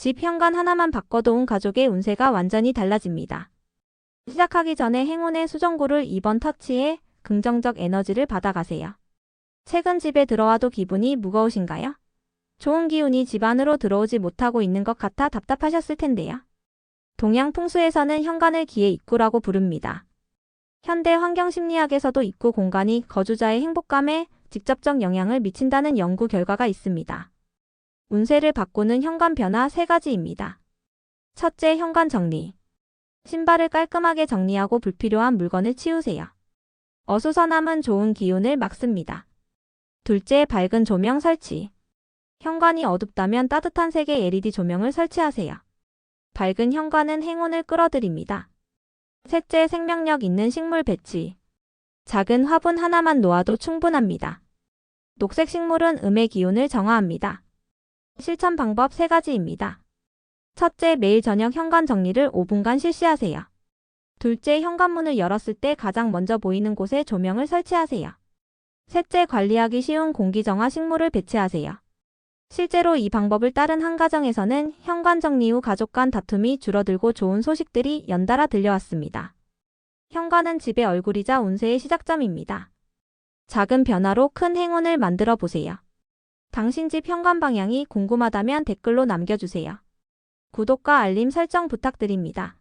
집 현관 하나만 바꿔도 온 가족의 운세가 완전히 달라집니다. 시작하기 전에 행운의 수정구를 2번 터치해 긍정적 에너지를 받아가세요. 최근 집에 들어와도 기분이 무거우신가요? 좋은 기운이 집 안으로 들어오지 못하고 있는 것 같아 답답하셨을 텐데요. 동양 풍수에서는 현관을 기의 입구라고 부릅니다. 현대 환경 심리학에서도 입구 공간이 거주자의 행복감에 직접적 영향을 미친다는 연구 결과가 있습니다. 운세를 바꾸는 현관 변화 세 가지입니다. 첫째, 현관 정리. 신발을 깔끔하게 정리하고 불필요한 물건을 치우세요. 어수선함은 좋은 기운을 막습니다. 둘째, 밝은 조명 설치. 현관이 어둡다면 따뜻한 색의 LED 조명을 설치하세요. 밝은 현관은 행운을 끌어들입니다. 셋째, 생명력 있는 식물 배치. 작은 화분 하나만 놓아도 충분합니다. 녹색 식물은 음의 기운을 정화합니다. 실천 방법 세 가지입니다. 첫째, 매일 저녁 현관 정리를 5분간 실시하세요. 둘째, 현관문을 열었을 때 가장 먼저 보이는 곳에 조명을 설치하세요. 셋째, 관리하기 쉬운 공기정화 식물을 배치하세요. 실제로 이 방법을 따른 한 가정에서는 현관 정리 후 가족 간 다툼이 줄어들고 좋은 소식들이 연달아 들려왔습니다. 현관은 집의 얼굴이자 운세의 시작점입니다. 작은 변화로 큰 행운을 만들어 보세요. 당신 집 현관 방향이 궁금하다면 댓글로 남겨주세요. 구독과 알림 설정 부탁드립니다.